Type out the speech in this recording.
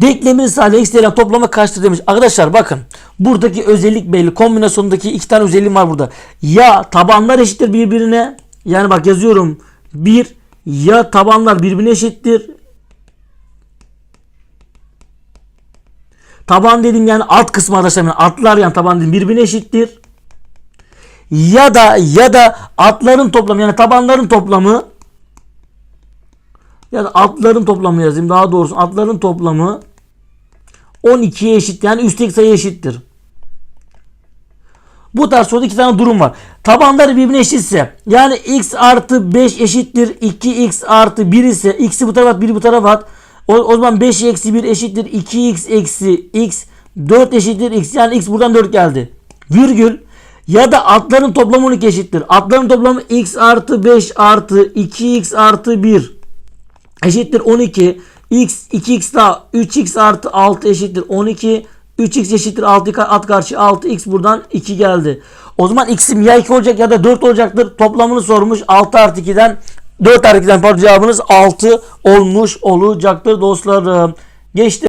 Denklemin sağlayan x değerinin toplamı kaçtır demiş. Arkadaşlar bakın buradaki özellik belli. Kombinasyondaki iki tane özelliğim var burada. Ya tabanlar eşittir birbirine. Yani bak yazıyorum. Bir ya tabanlar birbirine eşittir. Taban dedim yani alt kısmı arkadaşlar. Yani atlar yani taban dedim birbirine eşittir. Ya da ya da atların toplamı yani tabanların toplamı ya da atların toplamı yazayım daha doğrusu atların toplamı 12'ye eşit yani üstteki sayı eşittir. Bu tarz soruda iki tane durum var. Tabanları birbirine eşitse yani x artı 5 eşittir 2x artı 1 ise x'i bu tarafa at 1'i bu tarafa at. O, o zaman 5 eksi 1 eşittir 2x eksi x 4 eşittir x yani x buradan 4 geldi. Virgül ya da atların toplamı 12 eşittir. Atların toplamı x artı 5 artı 2x artı 1 eşittir 12. x 2x daha 3x artı 6 eşittir 12. 3x eşittir 6 at karşı 6x buradan 2 geldi. O zaman x'im ya 2 olacak ya da 4 olacaktır. Toplamını sormuş 6 artı 2'den 4 artı 2'den pardon cevabınız 6 olmuş olacaktır dostlarım. Geçti.